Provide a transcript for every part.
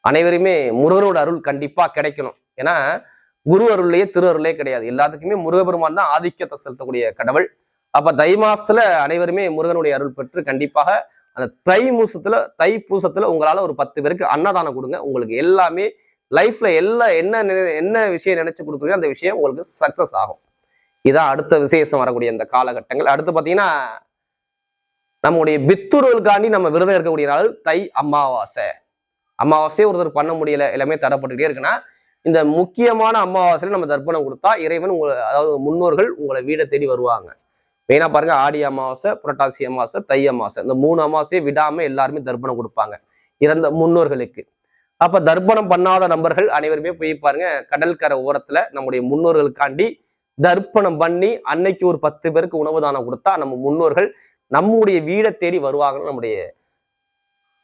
அனைவருமே முருகரோட அருள் கண்டிப்பா கிடைக்கணும். ஏன்னா குரு அருள்லயே திரு அருளே கிடையாது. எல்லாத்துக்குமே முருகபெருமான் தான் ஆதிக்கத்தை செலுத்தக்கூடிய கடவுள். அப்ப தை மாசத்துல அனைவருமே முருகனுடைய அருள் பெற்று கண்டிப்பாக அந்த தை மூசத்துல தை பூசத்துல உங்களால ஒரு பத்து பேருக்கு அன்னதானம் கொடுங்க. உங்களுக்கு எல்லாமே லைஃப்ல எல்லா என்ன நினை- என்ன விஷயம் நினைச்சு கொடுக்குறீங்க அந்த விஷயம் உங்களுக்கு சக்சஸ் ஆகும். இதான் அடுத்த விசேஷம் வரக்கூடிய இந்த காலகட்டங்கள். அடுத்து பாத்தீங்கன்னா நம்முடைய பித்துருவலுக்காண்டி நம்ம விரதம் இருக்கக்கூடிய நாள் தை அமாவாசை. அமாவாசையே ஒருத்தர் பண்ண முடியல. எல்லாமே தடப்பட்டுகிட்டே இருக்குன்னா இந்த முக்கியமான அமாவாசையில நம்ம தர்ப்பணம் கொடுத்தா இறைவன் உங்களை அதாவது முன்னோர்கள் உங்களை வீடை தேடி வருவாங்க. மெயினாக பாருங்க ஆடி அமாவாசை புரட்டாசி அமாவாசை தை அமாவாசை. இந்த மூணு அமாவாசையை விடாம எல்லாருமே தர்ப்பணம் கொடுப்பாங்க இறந்த முன்னோர்களுக்கு. அப்போ தர்ப்பணம் பண்ணாத நபர்கள் அனைவருமே போய் பாருங்க கடற்கரை ஓரத்துல நம்முடைய முன்னோர்களுக்காண்டி தர்ப்பணம் பண்ணி அன்னைக்கு ஒரு பத்து பேருக்கு உணவு தானம் கொடுத்தா நம்ம முன்னோர்கள் நம்முடைய வீடை தேடி வருவாங்கன்னு நம்முடைய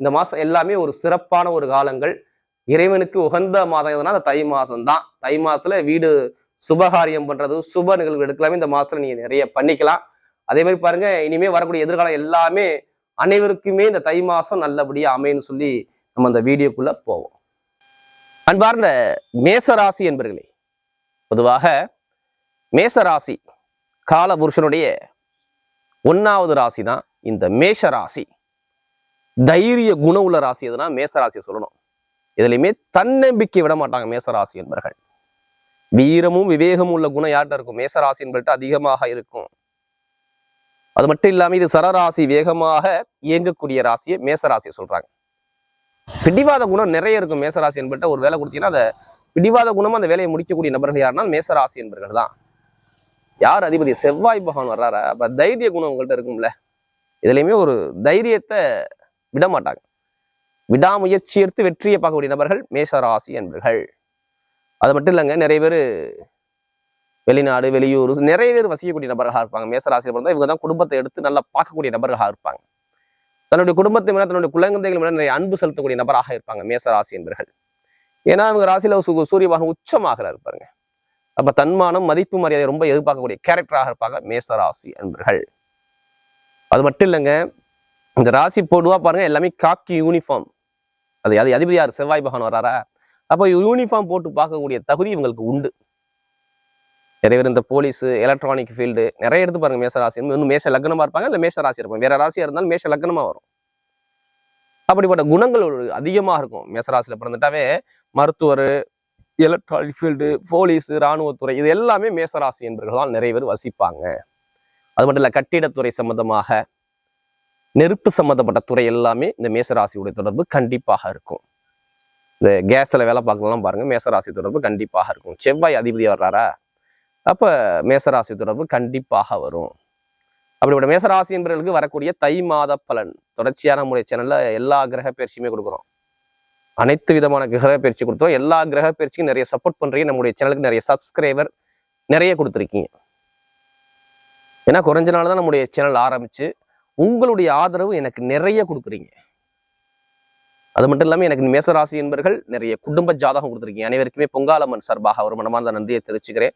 இந்த மாதம் எல்லாமே ஒரு சிறப்பான ஒரு காலங்கள். இறைவனுக்கு உகந்த மாதம் எதுனா அந்த தை மாதம் தான் தை மாதத்தில் வீடு சுபகாரியம் பண்றது சுப நிகழ்வு எடுக்கலாமே இந்த மாதத்தில் நீங்க நிறைய பண்ணிக்கலாம். அதே மாதிரி பாருங்க இனிமே வரக்கூடிய எதிர்காலம் எல்லாமே அனைவருக்குமே இந்த தை மாசம் நல்லபடியா அமையன்னு சொல்லி நம்ம அந்த வீடியோக்குள்ள போவோம். அன்பார்ந்த மேசராசி என்பர்களே பொதுவாக மேசராசி காலபுருஷனுடைய ஒன்னாவது ராசி தான் இந்த மேஷ ராசி தைரிய குணம் உள்ள ராசி எதுனா மேசராசியை சொல்லணும். இதுலையுமே தன்னம்பிக்கை விட மாட்டாங்க மேசராசி என்பர்கள். வீரமும் விவேகமும் உள்ள குணம் யார்கிட்ட இருக்கும்? மேசராசி என்பர்கிட்ட அதிகமாக இருக்கும். அது மட்டும் இல்லாமல் இது சரராசி வேகமாக இயங்கக்கூடிய ராசியை மேசராசியை சொல்றாங்க. பிடிவாத குணம் நிறைய இருக்கும் மேசராசி என்பர்கிட்ட ஒரு வேலை கொடுத்தீங்கன்னா அதை பிடிவாத குணம் அந்த வேலையை முடிக்கக்கூடிய நபர்கள் யாருன்னா மேசராசி என்பர்கள் தான். யார் அதிபதி? செவ்வாய் பகவான் வர்றாரா? அப்ப தைரிய குணம் உங்கள்கிட்ட இருக்கும்ல. இதுலையுமே ஒரு தைரியத்தை விட மாட்டாங்க விடாமுயற்சி எடுத்து வெற்றியை பார்க்கக்கூடிய நபர்கள் மேசராசி என்பர்கள். அது மட்டும் இல்லைங்க நிறைய பேர் வெளிநாடு வெளியூர் நிறைய பேர் வசிக்கக்கூடிய நபர்களாக இருப்பாங்க. மேசராசியில் பிறந்தால் இவங்க தான் குடும்பத்தை எடுத்து நல்லா பார்க்கக்கூடிய நபர்களாக இருப்பாங்க. தன்னுடைய குடும்பத்தை மேல தன்னுடைய குழந்தைகள் மேலே நிறைய அன்பு செலுத்தக்கூடிய நபராக இருப்பாங்க மேசராசி என்பர்கள். ஏன்னா அவங்க ராசியில சூரிய பகவான் உச்சமாக இருப்பாங்க அப்ப தன்மானம் மதிப்பு மரியாதை ரொம்ப எதிர்பார்க்கக்கூடிய கேரக்டராக இருப்பாங்க மேசராசி என்பர்கள். அது மட்டும் இல்லைங்க இந்த ராசி போடுவா பாருங்க எல்லாமே காக்கி யூனிஃபார்ம் அது அது அதிபதி யார்? செவ்வாய் பகவான் வராரா அப்போ யூனிஃபார்ம் போட்டு பார்க்கக்கூடிய தகுதி இவங்களுக்கு உண்டு. நிறைய பேர் இந்த போலீஸ் எலக்ட்ரானிக் ஃபீல்டு நிறைய எடுத்து பாருங்க மேச ராசி. இன்னும் மேச லக்னமாக இருப்பாங்க இல்லை மேச ராசி இருப்பாங்க. வேற ராசியாக இருந்தாலும் மேஷ லக்னமாக வரும். அப்படிப்பட்ட குணங்கள் ஒரு அதிகமாக இருக்கும். மேசராசியில் பிறந்துட்டாவே மருத்துவர் எலக்ட்ரானிக் ஃபீல்டு போலீஸ் இராணுவத்துறை இது எல்லாமே மேசராசி ராசி தான் நிறைய பேர் வசிப்பாங்க. அது மட்டும் இல்லை கட்டிடத்துறை சம்பந்தமாக நெருப்பு சம்பந்தப்பட்ட துறை எல்லாமே இந்த மேசராசியுடைய தொடர்பு கண்டிப்பாக இருக்கும். இந்த கேஸில் வேலை பார்க்கலாம் பாருங்க மேசராசி தொடர்பு கண்டிப்பாக இருக்கும். செவ்வாய் அதிபதி வர்றாரா? அப்போ மேசராசி தொடர்பு கண்டிப்பாக வரும். அப்படிப்பட்ட மேசராசி என்பவர்களுக்கு வரக்கூடிய தை மாத பலன் தொடர்ச்சியான நம்முடைய சேனல்ல எல்லா கிரக பயிற்சியுமே கொடுக்குறோம். அனைத்து விதமான கிரக பயிற்சி கொடுத்தோம். எல்லா கிரக பயிற்சிக்கும் நிறைய சப்போர்ட் பண்றீங்க. நம்முடைய சேனலுக்கு நிறைய சப்ஸ்கிரைபர் நிறைய கொடுத்துருக்கீங்க. ஏன்னா குறைஞ்ச நாள் தான் நம்முடைய சேனல் ஆரம்பிச்சு உங்களுடைய ஆதரவு எனக்கு நிறைய கொடுக்குறீங்க. அது மட்டும் இல்லாமல் எனக்கு மேசராசி என்பர்கள் நிறைய குடும்ப ஜாதகம் கொடுத்துருக்கீங்க. அனைவருக்குமே பொங்காலம்மன் சார்பாக ஒரு மனமார்ந்த நன்றியை தெரிவிச்சுக்கிறேன்.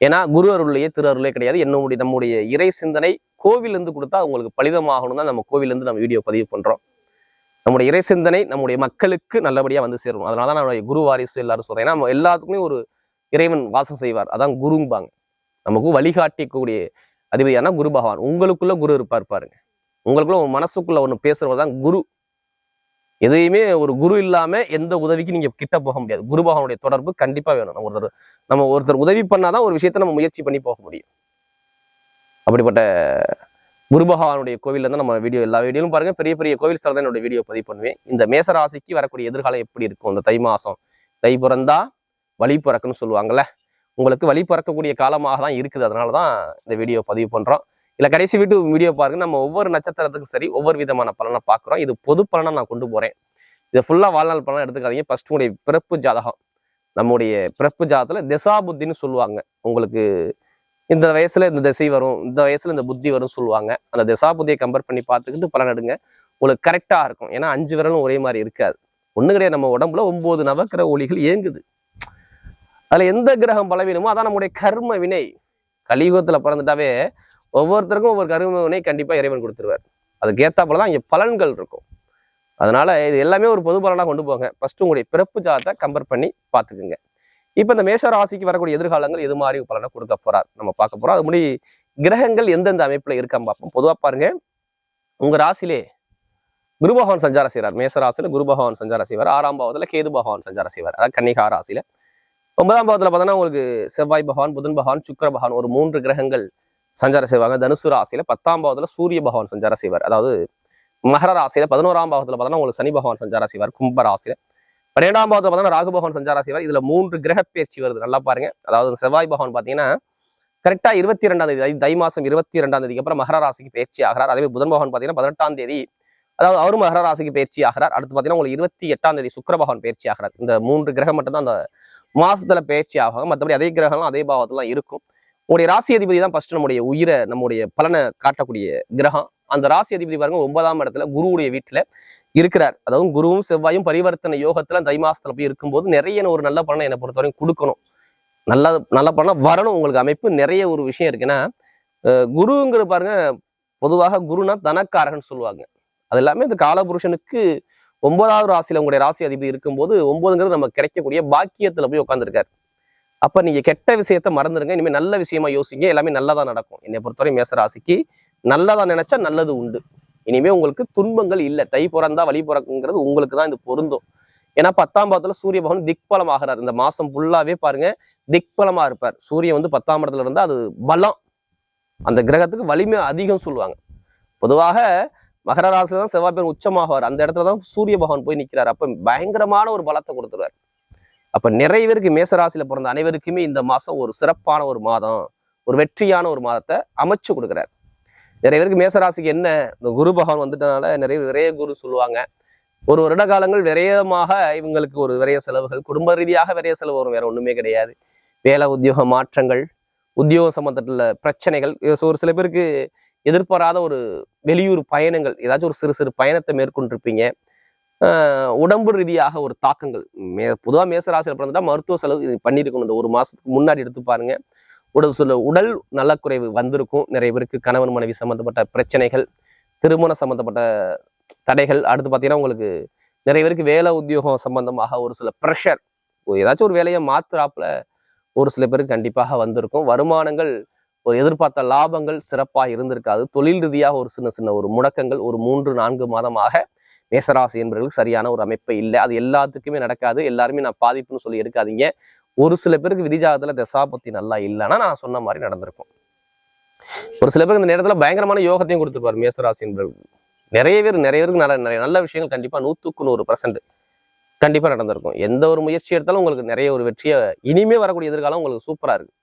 ஏன்னா குரு அருளையே திரு அருளே கிடையாது. என்னுடைய நம்முடைய இறை சிந்தனை கோவிலிருந்து கொடுத்தா உங்களுக்கு பலிதமாகணும் தான் நம்ம கோவிலிருந்து நம்ம வீடியோ பதிவு பண்ணுறோம் நம்முடைய இறை சிந்தனை நம்முடைய மக்களுக்கு நல்லபடியாக வந்து சேரும் அதனால தான் நம்முடைய குரு வாரிசு எல்லாரும் சொல்கிறேன் ஏன்னா நம்ம எல்லாத்துக்குமே ஒரு இறைவன் வாசம் செய்வார். அதான் குரும்பாங்க. நமக்கு வழிகாட்டிக்கூடிய அதிபதியான குரு பகவான். உங்களுக்குள்ள குரு இருப்பார் பாருங்க. உங்களுக்குள்ள உங்க மனசுக்குள்ள ஒன்று பேசுறவர் தான் குரு. எதையுமே ஒரு குரு இல்லாம எந்த உதவிக்கு நீங்க கிட்ட போக முடியாது. குரு பகவானுடைய தொடர்பு கண்டிப்பா வேணும். நம்ம ஒருத்தர் நம்ம ஒருத்தர் உதவி பண்ணாதான் ஒரு விஷயத்த நம்ம முயற்சி பண்ணி போக முடியும். அப்படிப்பட்ட குரு பகவானுடைய கோவில்ல தான் நம்ம வீடியோ எல்லா வீடியோலும் பாருங்க. பெரிய பெரிய கோவில் ஸ்தலம் தான் என்னோட வீடியோ பதிவு பண்ணுவேன். இந்த மேசராசிக்கு வரக்கூடிய எதிர்காலம் எப்படி இருக்கும்? இந்த தை மாசம். தை பிறந்தா வழி பிறக்குன்னு சொல்லுவாங்கல்ல. உங்களுக்கு வழி பிறக்கக்கூடிய காலமாக தான் இருக்குது. அதனால தான் இந்த வீடியோ பதிவு பண்றோம். இல்ல கடைசி வீட்டு வீடியோ பாருங்க. நம்ம ஒவ்வொரு நட்சத்திரத்துக்கும் சரி ஒவ்வொரு விதமான பலனை பார்க்குறோம். இது பொது பலனா நான் கொண்டு போறேன். இதை ஃபுல்லா வாழ்நாள் பலனா எடுத்துக்காதீங்க. ஃபர்ஸ்ட் உங்களுடைய பிறப்பு ஜாதகம். நம்முடைய பிறப்பு ஜாதகத்துல திசாபுத்தின்னு சொல்லுவாங்க. உங்களுக்கு இந்த வயசுல இந்த திசை வரும் இந்த வயசுல இந்த புத்தி வரும் சொல்லுவாங்க. அந்த திசாபுத்தியை கம்பேர் பண்ணி பார்த்துக்கிட்டு பலன் எடுங்க. உங்களுக்கு கரெக்டா இருக்கும். ஏன்னா அஞ்சு விரலும் ஒரே மாதிரி இருக்காது. ஒண்ணு கிடையாது. நம்ம உடம்புல ஒன்பது நவக்கிரக ஒளிகள் இயங்குது. அதுல எந்த கிரகம் பலவீனமோ அதான் நம்முடைய கர்ம வினை. கலியுகத்துல பிறந்துட்டாவே ஒவ்வொருத்தருக்கும் ஒவ்வொரு கருமனை கண்டிப்பாக இறைவன் கொடுத்துருவார். அதுக்கு ஏத்தாப்புல தான் இங்கே பலன்கள் இருக்கும். அதனால இது எல்லாமே ஒரு பொது பலனாக கொண்டு போங்க. ஃபர்ஸ்ட் உங்களுடைய பிறப்பு ஜாதத்தை கம்பேர் பண்ணி பார்த்துக்குங்க. இப்போ இந்த மேஷ ராசிக்கு வரக்கூடிய எதிர்காலங்கள் எது மாதிரி பலனை கொடுக்க போறார் நம்ம பார்க்க போறோம். அது முடி கிரகங்கள் எந்தெந்த அமைப்புல இருக்கான்னு பார்ப்போம். பொதுவாக பாருங்க. உங்க ராசிலே குரு பகவான் சஞ்சாரம் செய்வார் மேச ராசியில குரு பகவான் சஞ்சாரம் செய்வார். ஆறாம் பாவத்துல கேது பகவான் சஞ்சாரம் செய்வார். அதாவது கன்னிகா ராசியில. ஒன்பதாம் பாவத்துல பார்த்தோன்னா உங்களுக்கு செவ்வாய் பகவான் புதன் பகவான் சுக்கர பகவான் ஒரு மூன்று கிரகங்கள் சஞ்சாரம் செய்வாங்க. தனுசு ராசியில பத்தாம் பாவத்துல சூரிய பகவான் சஞ்சாரம் செய்வார். அதாவது மகர ராசியில பதினோராம் பாவத்துல பார்த்தோன்னா உங்களுக்கு சனி பகவான் சஞ்சாரம் செய்வார் கும்ப ராசியில. பன்னெண்டாம் பாவத்துல பார்த்தோன்னா ராகு பகவான் சஞ்சாரம் செய்வார். இதுல மூன்று கிரக பயிற்சி வருது. நல்லா பாருங்க. அதாவது செவ்வாய் பகவான் பாத்தீங்கன்னா கரெக்டா இருபத்தி ரெண்டாம் தேதி தை- மாசம் இருபத்தி ரெண்டாம் தேதிக்கு அப்புறம் மகர ராசிக்கு பயிற்சி ஆகிறார். அதே புதன் பகவான் பாத்தீங்கன்னா பதினெட்டாம் தேதி அதாவது அவரும் மகர ராசிக்கு பயிற்சி ஆகிறார். அடுத்து பாத்தீங்கன்னா உங்களுக்கு இருபத்தி எட்டாம் தேதி சுக்கர பகவான் பயிற்சி ஆகிறார். இந்த மூன்று கிரகம் மட்டும் தான் அந்த மாசத்துல பயிற்சி ஆகும் மற்றபடி அதே கிரகம்லாம் அதே பாவத்துல இருக்கும். உங்களுடைய ராசி அதிபதி தான் ஃபர்ஸ்ட் நம்முடைய உயிரை நம்முடைய பலனை காட்டக்கூடிய கிரகம். அந்த ராசி அதிபதி பாருங்க ஒன்பதாம் இடத்துல குருவுடைய வீட்டுல இருக்கிறார். அதாவது குருவும் செவ்வாயும் பரிவர்த்தனை யோகத்துல தை மாசத்துல போய் இருக்கும்போது நிறைய ஒரு நல்ல பலனை என்னை பொறுத்தவரைக்கும் கொடுக்கணும். நல்ல நல்ல பலனா வரணும் உங்களுக்கு அமைப்பு. நிறைய ஒரு விஷயம் இருக்குன்னா அஹ் குருங்கிற பாருங்க பொதுவாக குருனா தனக்காரகன் சொல்லுவாங்க. அது எல்லாமே இந்த காலபுருஷனுக்கு ஒன்பதாவது ராசியில உங்களுடைய ராசி அதிபதி இருக்கும்போது ஒன்பதுங்கிறது நம்ம கிடைக்கக்கூடிய பாக்கியத்துல போய் உட்காந்துருக்காரு அப்ப நீங்க கெட்ட விஷயத்த மறந்துடுங்க இனிமேல் நல்ல விஷயமா யோசிங்க. எல்லாமே நல்லதா நடக்கும். என்னை பொறுத்தவரை மேசராசிக்கு நல்லதா நினைச்சா நல்லது உண்டு. இனிமே உங்களுக்கு துன்பங்கள் இல்லை. தை பிறந்தா வழி பிறக்குங்கிறது உங்களுக்கு தான் இது பொருந்தும். ஏன்னா பத்தாம் பாவத்துல சூரிய பகவான் திக்பலம் ஆகிறார். இந்த மாசம் ஃபுல்லாவே பாருங்க திக்பலமா இருப்பார். சூரியன் வந்து பத்தாம் இடத்துல இருந்தா அது பலம். அந்த கிரகத்துக்கு வலிமை அதிகம் சொல்லுவாங்க. பொதுவாக மகர ராசியில தான் செவ்வாய் பேர் உச்சமாகுவார். அந்த இடத்துல தான் சூரிய பகவான் போய் நிற்கிறார் அப்ப பயங்கரமான ஒரு பலத்தை கொடுத்துருவார். அப்ப நிறைய பேருக்கு மேச ராசியில பிறந்த அனைவருக்குமே இந்த மாசம் ஒரு சிறப்பான ஒரு மாதம் ஒரு வெற்றியான ஒரு மாதத்தை அமைச்சு கொடுக்குறாரு. நிறைய பேருக்கு மேசராசிக்கு என்ன இந்த குரு பகவான் வந்துட்டனால நிறைய விரைய குரு சொல்லுவாங்க. ஒரு வருட காலங்கள் விரயமாக இவங்களுக்கு ஒரு விரைய செலவுகள் குடும்ப ரீதியாக விரைய செலவு வரும் வேற ஒண்ணுமே கிடையாது. வேலை உத்தியோக மாற்றங்கள் உத்தியோக சம்பந்தப்பட்ட பிரச்சனைகள் ஒரு சில பேருக்கு எதிர்பாராத ஒரு வெளியூர் பயணங்கள் ஏதாச்சும் ஒரு சிறு சிறு பயணத்தை மேற்கொண்டிருப்பீங்க. உடம்பு ரீதியாக ஒரு தாக்கங்கள். மே பொதுவாக மேசராசியில் பிறந்துட்டா மருத்துவ செலவு பண்ணியிருக்கணும். இந்த ஒரு மாதத்துக்கு முன்னாடி எடுத்து பாருங்க. உடல் சொல்ல உடல் நலக்குறைவு வந்திருக்கும். நிறைய பேருக்கு கணவன் மனைவி சம்மந்தப்பட்ட பிரச்சனைகள் திருமணம் சம்மந்தப்பட்ட தடைகள். அடுத்து பார்த்தீங்கன்னா உங்களுக்கு நிறைய பேருக்கு வேலை உத்தியோகம் சம்பந்தமாக ஒரு சில ப்ரெஷர் ஏதாச்சும் ஒரு வேலையை மாத்துறாப்புல ஒரு சில பேருக்கு கண்டிப்பாக வந்திருக்கும். வருமானங்கள் ஒரு எதிர்பார்த்த லாபங்கள் சிறப்பாக இருந்திருக்காது தொழில் ரீதியாக ஒரு சின்ன சின்ன ஒரு முடக்கங்கள். ஒரு மூன்று நான்கு மாதமாக மேசராசி என்பவர்களுக்கு சரியான ஒரு அமைப்பை இல்லை. அது எல்லாத்துக்குமே நடக்காது. எல்லாருமே நான் பாதிப்புன்னு சொல்லி எடுக்காதீங்க. ஒரு சில பேருக்கு விதிஜாகத்தில் தசாபத்தி நல்லா இல்லைன்னா நான் சொன்ன மாதிரி நடந்திருக்கும். ஒரு சில பேருக்கு இந்த நேரத்துல பயங்கரமான யோகத்தையும் கொடுத்துருப்பார் மேசராசி என்பவர்கள் நிறைய பேர் நிறைய பேருக்கு நல்ல நிறைய நல்ல விஷயங்கள் கண்டிப்பா நூற்றுக்கு நூறு பர்சன்ட் கண்டிப்பா நடந்திருக்கும். எந்த ஒரு முயற்சி எடுத்தாலும் உங்களுக்கு நிறைய ஒரு வெற்றியை இனிமே வரக்கூடிய எதிர்காலம் உங்களுக்கு சூப்பரா இருக்கு.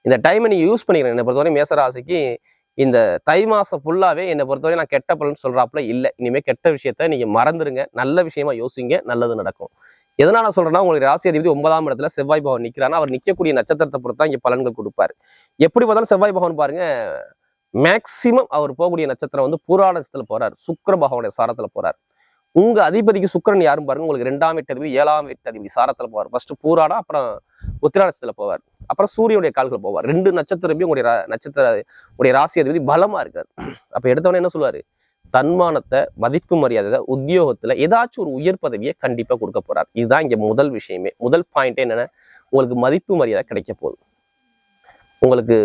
இந்த டைமை நீங்க யூஸ் பண்ணிக்கிறேன் என்னை பொறுத்தவரை மேசராசிக்கு இந்த தை மாசம் ஃபுல்லாகவே என்னை பொறுத்தவரை நான் கெட்ட பலன் சொல்றாப்புல இல்லை. இனிமேல் கெட்ட விஷயத்த நீங்கள் மறந்துடுங்க நல்ல விஷயமா யோசிங்க. நல்லது நடக்கும். எதனால் நான் சொல்கிறேன்னா உங்களுக்கு ராசி அதிபதி ஒன்பதாம் இடத்துல செவ்வாய் பகவான் நிற்கிறான்னா அவர் நிற்கக்கூடிய நட்சத்திரத்தை பொறுத்து தான் இங்கே பலன்கள் கொடுப்பாரு. எப்படி பார்த்தாலும் செவ்வாய் பகவான் பாருங்க மேக்சிமம் அவர் போகக்கூடிய நட்சத்திரம் வந்து பூராட நட்சத்திரத்துல போறாரு. சுக்கிர பகவானுடைய சாரத்தில் போறாரு. உங்க அதிபதிக்கு சுக்கிரன் யாரும் பாருங்க உங்களுக்கு ரெண்டாம் வீட்டு அதிபதி ஏழாம் வீட்டு அதிபதி சாரத்தில் போவார் ஃபர்ஸ்ட் பூராடா அப்புறம் உத்திராடத்துல போவார். அப்புறம் சூரியனுடைய கால்கள் போவார். ரெண்டு நட்சத்திரமே உங்களுடைய நட்சத்திர உடைய ராசி அதிபதி பலமாக இருக்கார். அப்போ எடுத்தவொடனே என்ன சொல்லுவார்? தன்மானத்தை மதிப்பு மரியாதை உத்தியோகத்துல ஏதாச்சும் ஒரு உயர் பதவியை கண்டிப்பா கொடுக்க போறார். இதுதான் இங்க முதல் விஷயமே. முதல் பாயிண்ட் என்னன்னா உங்களுக்கு மதிப்பு மரியாதை கிடைக்க போகுது. உங்களுக்கு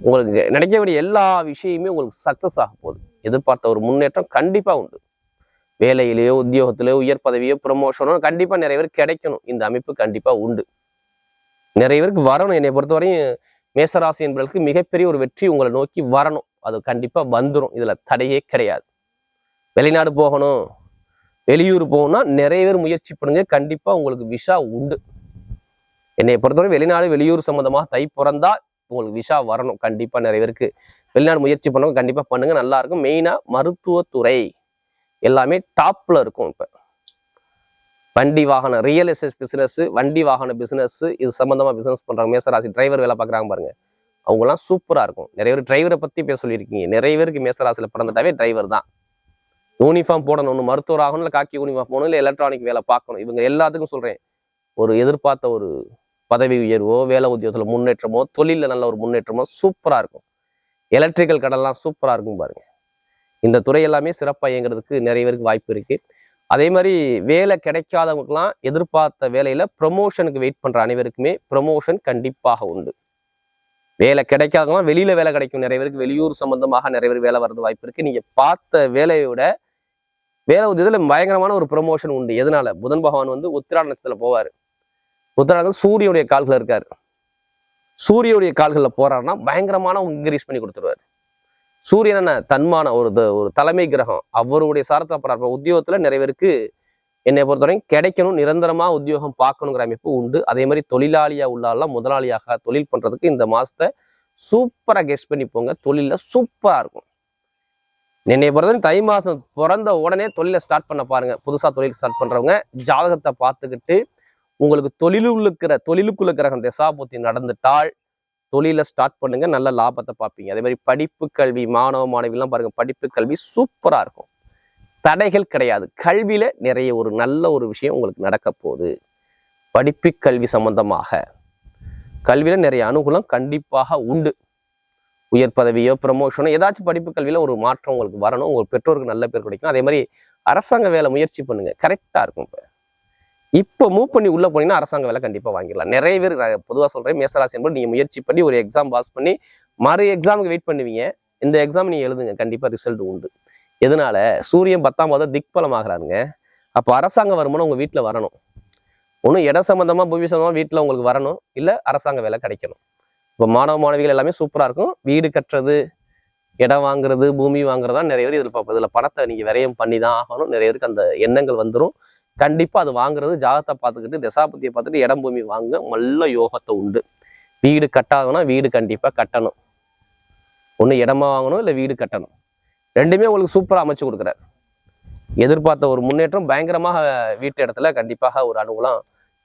உங்களுக்கு நினைக்கக்கூடிய எல்லா விஷயமே உங்களுக்கு சக்சஸ் ஆக போகுது. எதிர்பார்த்த ஒரு முன்னேற்றம் கண்டிப்பா உண்டு. வேலையிலேயோ உத்தியோகத்திலேயோ உயர் பதவியோ ப்ரொமோஷனோ கண்டிப்பா நிறைய பேர் கிடைக்கணும். இந்த அமைப்பு கண்டிப்பா உண்டு. நிறைய பேருக்கு வரணும். என்னை பொறுத்தவரையும் மேசராசி என்பவர்களுக்கு மிகப்பெரிய ஒரு வெற்றி உங்களை நோக்கி வரணும். அது கண்டிப்பா வந்துடும் இதுல தடையே கிடையாது. வெளிநாடு போகணும் வெளியூர் போகணும்னா நிறைய பேர் முயற்சி பண்ணுங்க. கண்டிப்பா உங்களுக்கு விஷா உண்டு. என்னை பொறுத்தவரை வெளிநாடு வெளியூர் சம்மந்தமாக தை பிறந்தா உங்களுக்கு விஷா வரணும். கண்டிப்பா நிறைய பேருக்கு வெளிநாடு முயற்சி பண்ணவங்க கண்டிப்பா பண்ணுங்க. நல்லா இருக்கும். மெயினா மருத்துவத்துறை. எல்லாமே டாப்ல இருக்கும் இப்போ. வண்டி வாகன ரியல் எஸ்டேட் பிஸ்னஸ் வண்டி வாகன பிஸ்னஸ் இது சம்பந்தமா பிசினஸ் பண்றாங்க மேசராசி டிரைவர் வேலை பார்க்குறாங்க பாருங்க. அவங்கலாம் சூப்பரா இருக்கும். நிறைய பேர் டிரைவரை பத்தி பேச சொல்லியிருக்கீங்க. நிறைய பேருக்கு மேசராசியில பிறந்துட்டாவே டிரைவர் தான். யூனிஃபார்ம் போடணும். ஒன்று மருத்துவர் ஆகணும் இல்லை காக்கி யூனிஃபார்ம் போகணும் இல்லை எலக்ட்ரானிக் வேலை பார்க்கணும். இவங்க எல்லாத்துக்கும் சொல்றேன். ஒரு எதிர்பார்த்த ஒரு பதவி உயர்வோ வேலை உத்தியோகத்தில் முன்னேற்றமோ தொழிலில் நல்ல ஒரு முன்னேற்றமோ சூப்பராக இருக்கும். எலக்ட்ரிக்கல் கடல்லாம் சூப்பராக இருக்கும் பாருங்க. இந்த துறை எல்லாமே சிறப்பாக இயங்குறதுக்கு நிறைய பேருக்கு வாய்ப்பு இருக்குது அதே மாதிரி வேலை கிடைக்காதவங்களுக்குலாம் எதிர்பார்த்த வேலையில ப்ரொமோஷனுக்கு வெயிட் பண்ற அனைவருக்குமே ப்ரொமோஷன் கண்டிப்பாக உண்டு. வேலை கிடைக்காதவங்களாம் வெளியில வேலை கிடைக்கும். நிறைய பேருக்கு வெளியூர் சம்பந்தமாக நிறைய பேர் வேலை வர்றது வாய்ப்பு இருக்கு. நீங்க பார்த்த வேலையை விட வேலை இதில் பயங்கரமான ஒரு ப்ரொமோஷன் உண்டு. எதனால? புதன் பகவான் வந்து உத்திராட போவாரு. உத்திராடம் சூரியனுடைய கால்கள் இருக்காரு. சூரியனுடைய கால்களில் போறாருன்னா பயங்கரமான இன்க்ரீஸ் பண்ணி கொடுத்துருவாரு. சூரியன் என்ன தன்மான ஒரு த- ஒரு தலைமை கிரகம். அவருடைய சாரத்தை போறாரு உத்தியோகத்துல நிறைய பேருக்கு என்னை பொறுத்தவரைக்கும் கிடைக்கணும் நிரந்தரமா உத்தியோகம் பார்க்கணுங்கிற அமைப்பு உண்டு. அதே மாதிரி தொழிலாளியா உள்ளாலாம் முதலாளியாக தொழில் பண்றதுக்கு இந்த மாசத்தை சூப்பரா கெஸ் பண்ணி போங்க. தொழில சூப்பரா இருக்கும். என்னை பொறுத்தவரை தை மாசம் பிறந்த உடனே தொழிலை ஸ்டார்ட் பண்ண பாருங்க. புதுசா தொழில் ஸ்டார்ட் பண்றவங்க ஜாதகத்தை பார்த்துக்கிட்டு உங்களுக்கு தொழிலுக்குள்ள இருக்கிற தொழிலுக்குள்ள கிரகம் திசாபுத்தி நடந்துட்டால் தொழிலை ஸ்டார்ட் பண்ணுங்க நல்ல லாபத்தை பார்ப்பீங்க அதே மாதிரி படிப்பு கல்வி மாணவ மாணவிலாம் பாருங்க படிப்பு கல்வி சூப்பரா இருக்கும். தடைகள் கிடையாது. கல்வியில நிறைய ஒரு நல்ல ஒரு விஷயம் உங்களுக்கு நடக்க போகுது. படிப்பு கல்வி சம்பந்தமாக. கல்வியில நிறைய அனுகூலம் கண்டிப்பாக உண்டு. உயர் பதவியோ ப்ரமோஷனோ ஏதாச்சும் படிப்பு கல்வியில ஒரு மாற்றம் உங்களுக்கு வரணும். உங்கள் பெற்றோருக்கு நல்ல பேர் கிடைக்கும் அதே மாதிரி அரசாங்க வேலை முயற்சி பண்ணுங்க. கரெக்டாக இருக்கும் இப்போ. இப்போ மூவ் பண்ணி உள்ள போனீங்கன்னா அரசாங்க வேலை கண்டிப்பா வாங்கிடலாம். நிறைய பேர் நான் பொதுவா சொல்றேன் மேசராசி என்பது நீங்க முயற்சி பண்ணி ஒரு எக்ஸாம் பாஸ் பண்ணி மறு எக்ஸாமுக்கு வெயிட் பண்ணுவீங்க. இந்த எக்ஸாம் நீங்கள் எழுதுங்க. கண்டிப்பா ரிசல்ட் உண்டு. எதனால? சூரியன் பத்தாம் பாதம் திக்பலம் ஆகிறாருங்க. அப்போ அரசாங்க வருமானம் உங்க வீட்டுல வரணும். ஒன்றும் இட சம்பந்தமா பூமி சம்பந்தமா வீட்டுல உங்களுக்கு வரணும். இல்ல அரசாங்க வேலை கிடைக்கணும். இப்போ மாணவ மாணவிகள் எல்லாமே சூப்பரா இருக்கும். வீடு கட்டுறது இடம் வாங்குறது பூமி வாங்குறதா நிறைய பேர் இதில் இதில் பணத்தை நீங்க விரயம் பண்ணி தான் ஆகணும். நிறைய பேருக்கு அந்த எண்ணங்கள் வந்துடும் கண்டிப்பாக அது வாங்குறது ஜாதகத்தை பார்த்துக்கிட்டு தசாபத்தியை பார்த்துட்டு இடம் பூமி வாங்க நல்ல யோகத்தை உண்டு. வீடு கட்டாதவனா வீடு கண்டிப்பாக கட்டணும். ஒன்று இடமா வாங்கணும் இல்லை வீடு கட்டணும். ரெண்டுமே உங்களுக்கு சூப்பராக அமைச்சு கொடுக்குறாரு. எதிர்பார்த்த ஒரு முன்னேற்றம் பயங்கரமாக வீட்டு இடத்துல கண்டிப்பாக ஒரு அனுகூலம்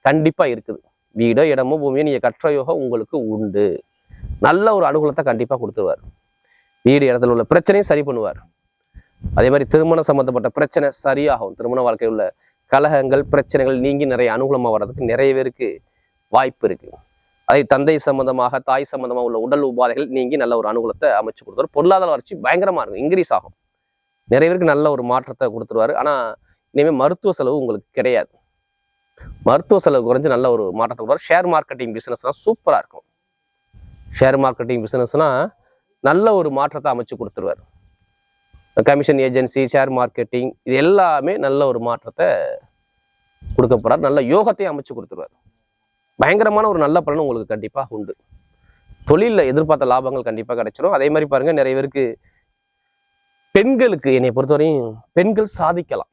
கண்டிப்பாக இருக்குது. வீடோ இடமோ பூமியோ நீங்கள் கற்ற யோகம் உங்களுக்கு உண்டு. நல்ல ஒரு அனுகூலத்தை கண்டிப்பாக கொடுத்துருவார். வீடு இடத்துல உள்ள பிரச்சனையும் சரி பண்ணுவார். அதே மாதிரி திருமணம் சம்மந்தப்பட்ட பிரச்சனை சரியாகும். திருமண வாழ்க்கையில் உள்ள கலகங்கள் பிரச்சனைகள் நீங்கி நிறைய அனுகூலமாக வர்றதுக்கு நிறைய பேருக்கு வாய்ப்பு இருக்குது அதே தந்தை சம்மந்தமாக தாய் சம்மந்தமாக உள்ள உடல் உபாதைகள் நீங்கி நல்ல ஒரு அனுகூலத்தை அமைச்சு கொடுத்துரு பொருளாதார வளர்ச்சி பயங்கரமாக இருக்கும். இன்க்ரீஸ் ஆகும். நிறைய பேருக்கு நல்ல ஒரு மாற்றத்தை கொடுத்துருவாரு. ஆனால் இனிமேல் மருத்துவ செலவு உங்களுக்கு கிடையாது. மருத்துவ செலவு குறைஞ்சு நல்ல ஒரு மாற்றத்தை கொடுவார் ஷேர் மார்க்கெட்டிங் பிஸ்னஸ்லாம் சூப்பராக இருக்கும். ஷேர் மார்க்கெட்டிங் பிஸ்னஸ்னால் நல்ல ஒரு மாற்றத்தை அமைச்சு கொடுத்துருவார். கமிஷன் ஏஜென்சி ஷேர் மார்க்கெட்டிங் இது எல்லாமே நல்ல ஒரு மாற்றத்தை கொடுக்க போறார். நல்ல யோகத்தையும் அமைச்சு கொடுத்துருவார். பயங்கரமான ஒரு நல்ல பலன் உங்களுக்கு கண்டிப்பாக உண்டு. தொழிலில் எதிர்பார்த்த லாபங்கள் கண்டிப்பாக கிடைச்சிடும் அதே மாதிரி பாருங்க நிறைய பேருக்கு பெண்களுக்கு என்னை பொறுத்தவரையும் பெண்கள் சாதிக்கலாம்.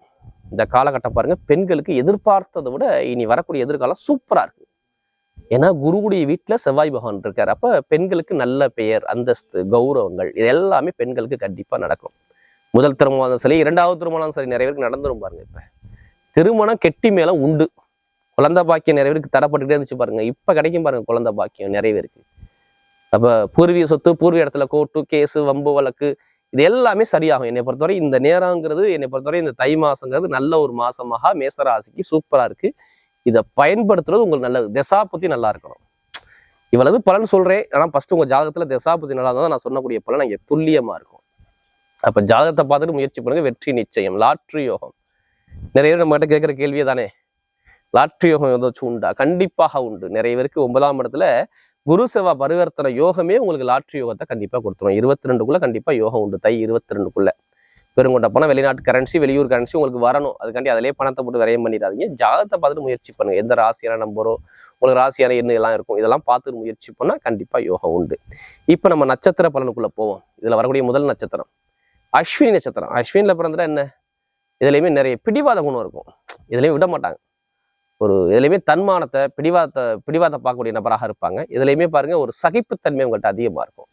இந்த காலகட்டம் பாருங்க பெண்களுக்கு எதிர்பார்த்ததை விட இனி வரக்கூடிய எதிர்காலம் சூப்பரா இருக்கு. ஏன்னா குருவுடைய வீட்டில் செவ்வாய் பகவான் இருக்காரு. அப்ப பெண்களுக்கு நல்ல பெயர் அந்தஸ்து கௌரவங்கள் இது எல்லாமே பெண்களுக்கு கண்டிப்பா நடக்கும். முதல் திருமணம் இருந்தாலும் சரி இரண்டாவது திருமணம் சரி நிறைய பேருக்கு நடந்துரும் பாருங்க இப்ப. திருமணம் கெட்டி மேல உண்டு. குழந்தை பாக்கியம் நிறைய பேருக்கு தரப்பட்டுட்டே இருந்துச்சு பாருங்க. இப்ப கிடைக்கும் பாருங்க குழந்தை பாக்கியம் நிறைய பேருக்கு. அப்ப பூர்வீக சொத்து பூர்வீக இடத்துல கோர்ட்டு கேஸு வம்பு வழக்கு இது எல்லாமே சரியாகும். என்னை பொறுத்தவரை இந்த நேரங்கிறது என்னை பொறுத்தவரை இந்த தை மாசங்கிறது நல்ல ஒரு மாசமாக மேசராசிக்கு சூப்பரா இருக்கு. இதை பயன்படுத்துறது உங்களுக்கு நல்லது. திசா பத்தி நல்லா இருக்கணும். இவ்வளவு பலன் சொல்றேன். ஆனா ஃபர்ஸ்ட் உங்க ஜாதகத்துல தசாபத்தி நல்லா இருந்தால் நான் சொன்னக்கூடிய பலன் இங்க துல்லியமா இருக்கும். அப்ப ஜாதகத்தை பார்த்துட்டு முயற்சி பண்ணுங்க. வெற்றி நிச்சயம். லாட்ரி யோகம். நிறைய பேர் நம்ம கிட்ட கேட்கிற கேள்வியே தானே? லாட்ரி யோகம் ஏதாச்சும் உண்டா? கண்டிப்பாக உண்டு. நிறைய பேருக்கு ஒன்பதாம் இடத்துல குரு செவ்வா பரிவர்த்தனை யோகமே உங்களுக்கு லாட்ரி யோகத்தை கண்டிப்பா கொடுத்துரும். இருபத்தி ரெண்டுக்குள்ள கண்டிப்பா யோகம் உண்டு. தை இருபத்தி ரெண்டுக்குள்ள பெருங்கொண்ட பணம் வெளிநாட்டு கரன்சி வெளியூர் கரன்சி உங்களுக்கு வரணும். அதுக்காண்டி அதிலே பணத்தை போட்டு விரயம் பண்ணிடாதீங்க. ஜாதகத்தை பார்த்துட்டு முயற்சி பண்ணுங்க. எந்த ராசியான நம்பரோ உங்களுக்கு ராசியான எண்ணு எல்லாம் இருக்கும். இதெல்லாம் பார்த்துட்டு முயற்சி பண்ணா கண்டிப்பா யோகம் உண்டு. இப்போ நம்ம நட்சத்திர பலனுக்குள்ள போவோம். இதுல வரக்கூடிய முதல் நட்சத்திரம். அஸ்வினி நட்சத்திரம். அஸ்வினில் பிறந்தா என்ன? இதுலேயுமே நிறைய பிடிவாத குணம் இருக்கும். இதுலேயும் விட மாட்டாங்க. ஒரு இதுலேயுமே தன்மானத்தை பிடிவாதத்தை பிடிவாதத்தை பார்க்கக்கூடிய நபராக இருப்பாங்க. இதுலையுமே பாருங்கள் ஒரு சகிப்புத்தன்மை உங்கள்கிட்ட அதிகமாக இருக்கும்.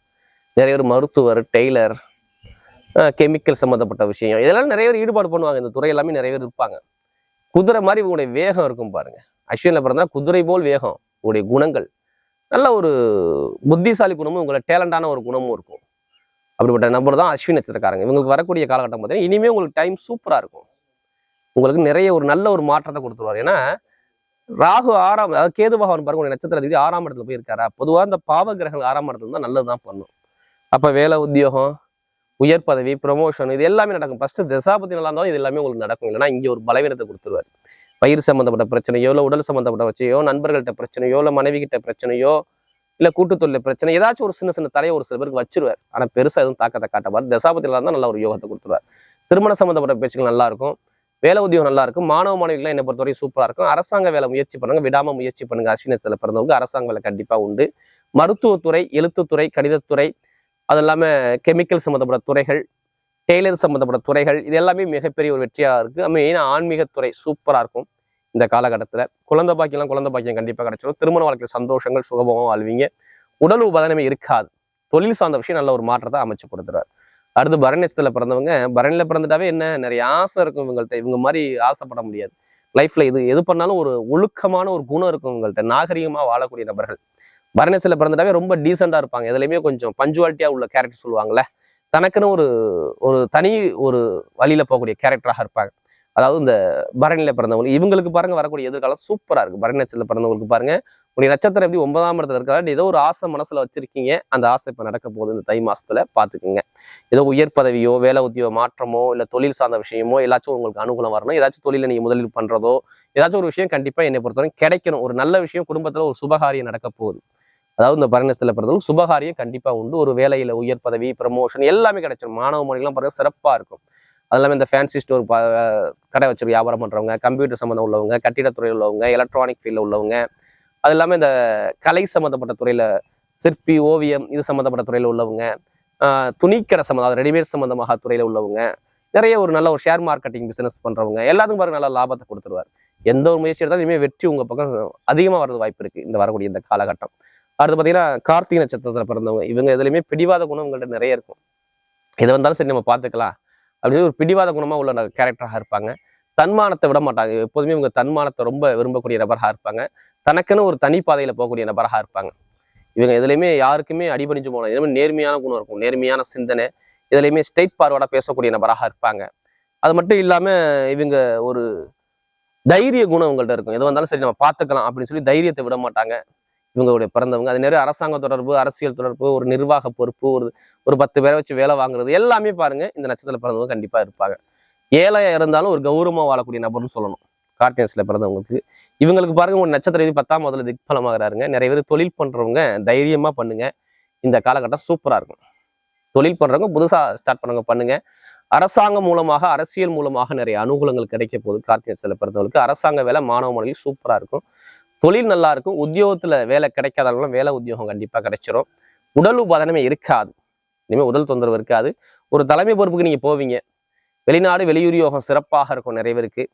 நிறைய பேர் மருத்துவர் டெய்லர் கெமிக்கல் சம்மந்தப்பட்ட விஷயம். இதெல்லாம் நிறைய பேர் ஈடுபாடு பண்ணுவாங்க. இந்த துறை எல்லாமே நிறைய பேர் இருப்பாங்க. குதிரை மாதிரி உங்களுடைய வேகம் இருக்கும் பாருங்கள் அஸ்வினில் பிறந்தா குதிரை போல் வேகம் உங்களுடைய குணங்கள். நல்ல ஒரு புத்திசாலி குணமும் உங்களை டேலண்டான ஒரு குணமும் இருக்கும். அப்படிப்பட்ட நபர் தான் அஸ்வின் நட்சத்திரக்காரங்க. இவங்களுக்கு வரக்கூடிய காலகட்டம் பார்த்தீங்கன்னா இனிமே உங்களுக்கு டைம் சூப்பராக இருக்கும். உங்களுக்கு நிறைய ஒரு நல்ல ஒரு மாற்றத்தை கொடுத்துருவார். ஏன்னா ராகு ஆறாம் அதாவது கேது பகவான் பாருங்க நட்சத்திர ஆறாம் இடத்துல போயிருக்காரா? பொதுவாக இந்த பாவ கிரகங்கள் ஆறாம் இடத்துல தான் நல்லதுதான் பண்ணும். அப்ப வேலை உத்தியோகம் உயர் பதவி ப்ரொமோஷன் இது எல்லாமே நடக்கும். ஃபர்ஸ்ட் தசாபதி நல்லா இருந்தாலும் இது எல்லாமே உங்களுக்கு நடக்கும். இல்லைன்னா இங்கே ஒரு பலவீனத்தை கொடுத்துருவாரு. பயிர் சம்பந்தப்பட்ட பிரச்சனையோ இல்லை உடல் சம்மந்தப்பட்ட பிரச்சனையோ நண்பர்கள்ட்ட பிரச்சனையோ இல்லை மனைவி கிட்ட பிரச்சனையோ இல்லை கூட்டுத்தொழில் பிரச்சனை. ஏதாச்சும் ஒரு சின்ன சின்ன தடையை ஒரு சில பேருக்கு வச்சிருவார். ஆனால் பெருசாக எதுவும் தாக்கத்தை காட்டவார் தசாபத்தில் தான் இருந்தால் நல்ல ஒரு யோகத்தை கொடுத்துருவார். திருமண சம்பந்தப்பட்ட பேச்சுகள் நல்லா இருக்கும். வேலை உத்தியோகம் நல்லா இருக்கும். மாணவ மாணவிகள் என்னை பொறுத்தவரை சூப்பராக இருக்கும். அரசாங்க வேலை முயற்சி பண்ணுங்க விடாம முயற்சி பண்ணுங்க. அஸ்வினத்தில் பிறந்தவங்க அரசாங்க வேலை கண்டிப்பாக உண்டு. மருத்துவத்துறை எழுத்துத்துறை கணிதத்துறை அது இல்லாமல் கெமிக்கல் சம்மந்தப்பட்ட துறைகள் டெய்லர் சம்மந்தப்பட்ட துறைகள் இது எல்லாமே மிகப்பெரிய ஒரு வெற்றியாக இருக்குது மெயினாக ஆன்மீகத்துறை சூப்பராக இருக்கும். இந்த காலகட்டத்துல. குழந்தை பாக்கியெல்லாம் குழந்தை பாக்கியம் கண்டிப்பா கிடைச்சிடும் திருமண வாழ்க்கையில் சந்தோஷங்கள் சுகபமாக வாழ்வீங்க. உடல் உபதனமே இருக்காது. தொழில் சார்ந்த விஷயம் நல்ல ஒரு மாற்றத்தை அமைச்சு கொடுத்துறாரு அடுத்து பரணியத்தில் பிறந்தவங்க பரணியில் பிறந்துட்டாவே என்ன? நிறைய ஆசை இருக்கும் இவங்கள்ட்ட. இவங்க மாதிரி ஆசைப்பட முடியாது. லைஃப்ல இது எது பண்ணாலும் ஒரு ஒழுக்கமான ஒரு குணம் இருக்கும் இவங்கள்ட்ட. நாகரிகமாக வாழக்கூடிய நபர்கள். பரணியத்தில் பிறந்துட்டாவே ரொம்ப டீசெண்டாக இருப்பாங்க. எதுலையுமே கொஞ்சம் பஞ்சுவாலிட்டியா உள்ள கேரக்டர் சொல்லுவாங்கல்ல. தனக்குன்னு ஒரு ஒரு தனி ஒரு வழியில போகக்கூடிய கேரக்டராக இருப்பாங்க. அதாவது இந்த பரணியில் பிறந்தவங்க இவங்களுக்கு பாருங்க வரக்கூடிய எதிர்காலம் சூப்பரா இருக்கு. பரணி நட்சத்திரத்தில் பிறந்தவங்களுக்கு பாருங்க. உங்களுடைய நட்சத்திரம் எப்படி ஒன்பதாம் இடத்துல இருக்கிறாரு ஏதோ ஒரு ஆசை மனசுல வச்சிருக்கீங்க. அந்த ஆசை இப்ப நடக்க போகுது இந்த தை மாசத்துல பாத்துக்குங்க. ஏதோ உயர் பதவியோ வேலை உத்தியோ மாற்றமோ இல்ல தொழில் சார்ந்த விஷயமோ எல்லாச்சும் உங்களுக்கு அனுகூலம் வரணும். ஏதாச்சும் தொழில நீங்க முதலீடு பண்றதோ ஏதாச்சும் ஒரு விஷயம் கண்டிப்பா என்னை பொறுத்தவரைக்கும் கிடைக்கணும். ஒரு நல்ல விஷயம் குடும்பத்துல ஒரு சுபகாரியம் நடக்க போகுது. அதாவது இந்த பரணத்தில் பிறந்தவங்க சுபகாரியம் கண்டிப்பா உண்டு. ஒரு வேலையில உயர் பதவி ப்ரமோஷன் எல்லாமே கிடைச்சிடும் மாணவ மொழிகள்லாம் பாருங்க சிறப்பா இருக்கும். அது இல்லாமல் இந்த ஃபேன்சி ஸ்டோர் கடை வச்சு வியாபாரம் பண்ணுறவங்க கம்ப்யூட்டர் சம்மந்தம் உள்ளவங்க கட்டிடத்துறையில் உள்ளவங்க எலக்ட்ரானிக் ஃபீல்டில் உள்ளவங்க அது இல்லாமல் இந்த கலை சம்மந்தப்பட்ட துறையில் சிற்பி ஓவியம் இது சம்மந்தப்பட்ட துறையில் உள்ளவங்க துணிக்கடை சம்மந்தம் ரெடிமேட் சம்மந்தமாக துறையில் உள்ளவங்க நிறைய ஒரு நல்ல ஒரு ஷேர் மார்க்கெட்டிங் பிஸ்னஸ் பண்ணுறவங்க எல்லாத்துக்கும் பாருங்க நல்ல லாபத்தை கொடுத்துருவார். எந்த ஒரு முயற்சி எடுத்தாலும் இனிமேல் வெற்றி உங்கள் பக்கம் அதிகமாக வரது வாய்ப்பு இருக்குது இந்த வரக்கூடிய இந்த காலகட்டம். அடுத்து பார்த்தீங்கன்னா கார்த்திகை நட்சத்திரத்தில் பிறந்தவங்க இவங்க எதுலையுமே பிடிவாத குணம் உங்கள்கிட்ட நிறைய இருக்கும். எது வந்தாலும் சரி நம்ம பார்த்துக்கலாம். அப்படின்னு ஒரு பிடிவாத குணமா உள்ள கேரக்டராக இருப்பாங்க. தன்மானத்தை விட மாட்டாங்க. எப்போதுமே இவங்க தன்மானத்தை ரொம்ப விரும்பக்கூடிய நபராக இருப்பாங்க. தனக்குன்னு ஒரு தனி பாதையில் போகக்கூடிய நபராக இருப்பாங்க. இவங்க எதுலையுமே யாருக்குமே அடிபணிஞ்சு போனோம் எதுவுமே நேர்மையான குணம் இருக்கும். நேர்மையான சிந்தனை இதுலையுமே ஸ்ட்ரெயிட் ஃபார்வர்டாக பேசக்கூடிய நபராக இருப்பாங்க. அது மட்டும் இல்லாமல் இவங்க ஒரு தைரிய குணம் உங்கள்கிட்ட இருக்கும். எது வந்தாலும் சரி நம்ம பார்த்துக்கலாம் அப்படின்னு சொல்லி தைரியத்தை விட மாட்டாங்க. இவங்களுடைய பிறந்தவங்க. அது நிறைய அரசாங்க தொடர்பு அரசியல் தொடர்பு ஒரு நிர்வாக பொறுப்பு ஒரு ஒரு பத்து பேரை வச்சு வேலை வாங்குறது எல்லாமே பாருங்க இந்த நட்சத்திரத்தில் பிறந்தவங்க கண்டிப்பா இருப்பாங்க. ஏழையா இருந்தாலும் ஒரு கௌரவமா வாழக்கூடிய நபர்னு சொல்லணும். கார்த்திகஸ்ல பிறந்தவங்களுக்கு. இவங்களுக்கு பாருங்க ஒரு நட்சத்திர இது பத்தாம் முதல்ல திக்பலமாகறாருங்க. நிறைய பேர் தொழில் பண்றவங்க தைரியமா பண்ணுங்க. இந்த காலகட்டம் சூப்பரா இருக்கும். தொழில் பண்றவங்க புதுசா ஸ்டார்ட் பண்ணவங்க பண்ணுங்க. அரசாங்கம் மூலமாக அரசியல் மூலமாக நிறைய அனுகூலங்கள் கிடைக்க போகுது. கார்த்திகை பிறந்தவங்களுக்கு அரசாங்க வேலை மாணவ மாணவிகள் சூப்பரா இருக்கும். தொழில் நல்லா இருக்கும் உத்தியோகத்துல வேலை கிடைக்காதவங்களும் வேலை உத்தியோகம் கண்டிப்பா கிடைச்சிரும். உடல் உபாதனமே இருக்காது. இனிமேல் உடல் தொந்தரவு இருக்காது. ஒரு தலைமை பொறுப்புக்கு நீங்க போவீங்க. வெளிநாடு வெளியூர் யோகம் சிறப்பாக இருக்கும் நிறைய பேருக்கு.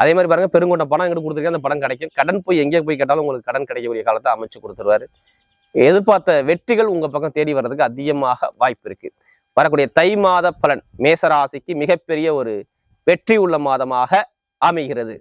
அதே மாதிரி பாருங்க பெருங்கொண்ட பணம் எங்கிட்ட கொடுத்துருக்கேன் அந்த பணம் கிடைக்கும். கடன் போய் எங்கே போய் கேட்டாலும் உங்களுக்கு கடன் கிடைக்கக்கூடிய காலத்தை அமைச்சு கொடுத்துருவாரு. எதிர்பார்த்த வெற்றிகள் உங்க பக்கம் தேடி வர்றதுக்கு அதிகமாக வாய்ப்பு இருக்கு. வரக்கூடிய தை மாத பலன் மேசராசிக்கு மிகப்பெரிய ஒரு வெற்றி உள்ள மாதமாக அமைகிறது.